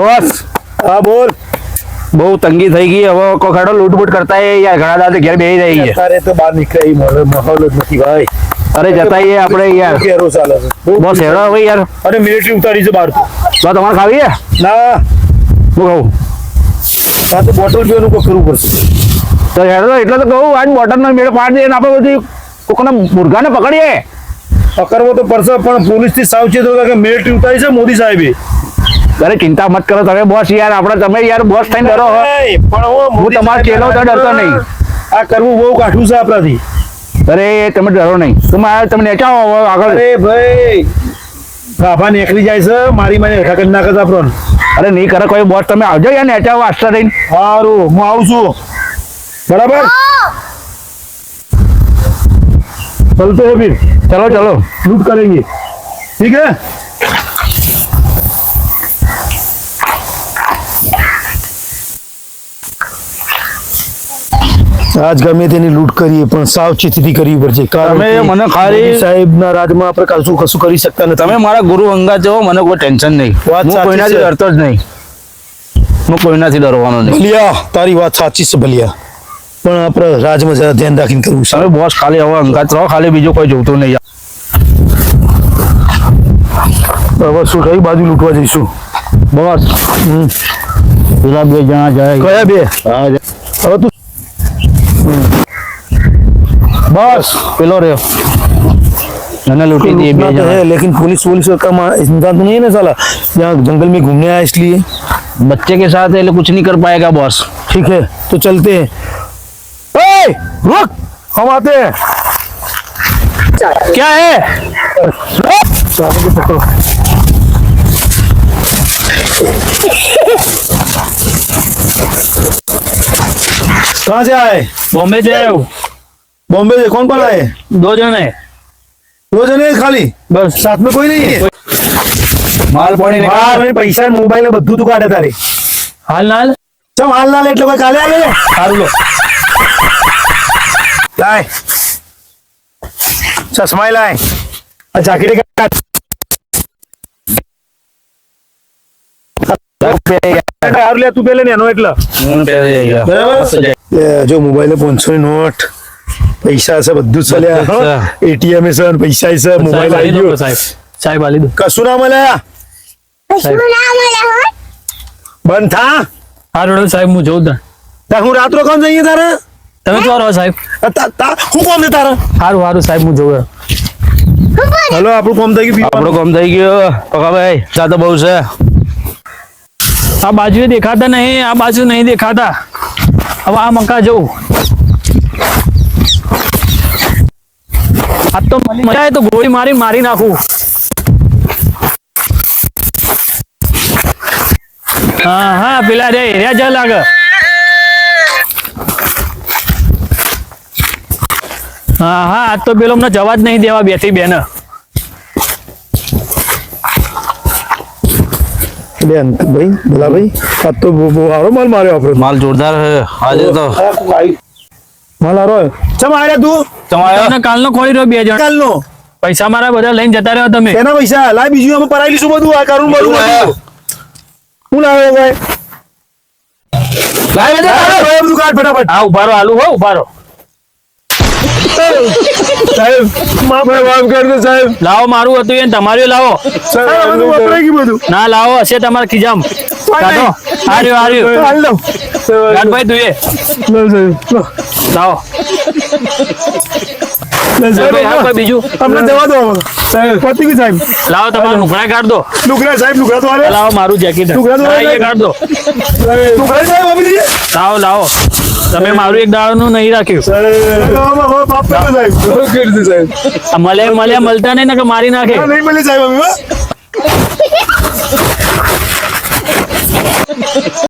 Boss. હા બોલ. બહુ તંગી થઈ ગઈ. હવે કોઈ ખાડો લૂંટબૂટ કરતા યાર. ઘણા દાદા ઘેર બેસી રહી છે. અત્યારે તો બહાર નીકળે એ માહોલ જ નથી ભાઈ. અરે જતા એ આપણે યાર. કેરો ચાલે છે. બહુ બોસ હેડો હવે યાર. અરે મિલિટરી ઉતારી છે બહાર તો. તમારે ખાવી છે ના. હું કહું હા તો બોટલ પીવાનું કોઈ કરવું પડશે. તો હેડો એટલે તો કહું આજ બોટલનો મેળ પાડી ને આપણે બધી કોકના મુર્ગાને પકડીએ. પકડવો તો પડશે પણ પોલીસથી સાવચેત હોય કે મિલિટરી ઉતારી છે મોદી સાહેબે. અરે ચિંતા મત કરો તમે બોસ યાર આપણે તમે યાર બોસ થઈને ડરો પણ હું તમારો ચેલો તો ડરતો નહીં. આ કરવું બહુ કાઠું છે આપણાથી. અરે તમે ડરો નહીં. તમે તમે નેચાવો આગળ. અરે ભાઈ ગાભા નીકળી જાય છે મારી મને હેઠા કરી નાખે આપણ. અરે નહીં કરે કોઈ બોસ તમે આવજો યાર નેચાવો આસ્તા થઈને. સારું હું આવું છું. બરાબર? ચલતે હે ફિર. ચલો ચલો. લૂટ કરેંગે. ઠીક હે? આજ ગમે તેની લૂંટ કરીએ પણ સાવચેતીથી કરવી પડશે તમે મને ખાલી- સાહેબના રાજમાં આપણે કશું કશું કરી શકતા નથી. તમે મારા ગુરુ અંગા છો મને કોઈ ટેન્શન નહીં. વાત કોઈનાથી ડરતો જ નહીં. હું કોઈનાથી ડરવાનો નહીં. ભલિયા તારી વાત સાચી છે ભલિયા. પણ આપણે રાજમાં જરા ધ્યાન રાખીને કરવું છે. તમે બોસ ખાલી હવે અંગાત રહો ખાલી બીજું કોઈ જોતું નહીં. હવે શું કઈ બાજુ લૂંટવા જઈશું? બોસ. પેલા બે જણા જાય. કયા બે? હા, હવે તું બસ પેલો રહ્યો મને लूटी दिए लूटना बे तो है जगह लेकिन पुलिस पुलिस का काम इंसान तो नहीं है ना साला यहाँ जंगल में घूमने आया इसलिए बच्चे के साथ ये लोग कुछ नहीं कर पाएगा बॉस ठीक है तो चलते हैं ए, रुक हम आते हैं क्या है कहाँ से आए बॉम्बे से आए हो बॉम्बे से कौन कौन आए दो जन है दो जने खाली बस साथ में कोई नहीं है माल पानी હા, ભાઈ, પૈસા ને મોબાઈલ ને બધું તું કાઢે તારે हाल नाल ચમ હાલ ના લે એટલે કોઈ કાલે આવે सारू लो લાય ચશ્માય લાય આ જાકેટ કાઢ હારું લે તું પેલે ને એનો એટલે. બરાબર? જો મોબાઈલ પાંચસો ની નોટ પૈસા છે બધું જ ચાલ્યા એટીએમ છે પૈસા છે મોબાઈલ આવી ગયો સાહેબ. આલી દો. કશું ના મળ્યા કશું ના મળે બંધ થા. હારું સાહેબ હું જોઉં ત્યાં તા હું રાત્રો કામ જઈએ તારે? તમે ક્યાં રહો સાહેબ? તા- તા- હું કોમ છે તારે? હારું હારું સાહેબ હું જોઉં. હલો આપણું કોમ થઈ ગયું આપણું કોમ થઈ ગયો. પકાભાઈ ચા તો બહુ છે. આ બાજુ દેખાતા નહીં, આ બાજુ નહીં દેખાતા. હવે આ મકા જવું આ તો મજા આવે તો ગોળી મારી મારી નાખું. હા હા, પેલા રે રે જ લાગે. હા હા, આજ તો પેલો અમને જવા જ નહીં દેવા બેથી બેન. બેન ભાઈ ભાઈ આ તો બહુ માલ માર્યો આપણે. માલ જોરદાર છે. આજે તો માલ હારો ચમ આર્યા તું? તમારે કાલનો ખોલી રહ્યો બે જણ. કાલનો? પૈસા મારા બધા લઈને જતા રહ્યો તમે. એના પૈસા? લાય બીજું અમે પરાઈ લઈશું બધું. આ કરું બધું હું લાવ્યો ભાઈ. લાય, બધું કાઢ ફટાફટ. હા ઉભારો આલુ હો ઉભારો સાહેબ માફ માફ કરજો સાહેબ. લાવો મારું હતું એ તમારું લાવો. સાહેબ બધું વપરાઈ ગયું બધું. ના લાવો હશે તમારા ખીજામ. કાઢો. હાર્યું હાર્યું. હાલ લો ગાંઠભાઈ તું એ. લો સાહેબ લાવો. બીજું? તમને જવા દો. સાહેબ. પતી ગયું સાહેબ. લાવો તમારું લુગડા કાઢ. દો લુગડા સાહેબ લુગડા તો લાવો મારું જેકેટ લુગડા તો. કાઢ. દો લુગડા સાહેબ લાવો લાવો. તમે મારું એક દાડાનું નહીં રાખ્યું. મળે મળે મળતા નહીં ને કે મારી નાખે. નહીં મળી સાહેબ.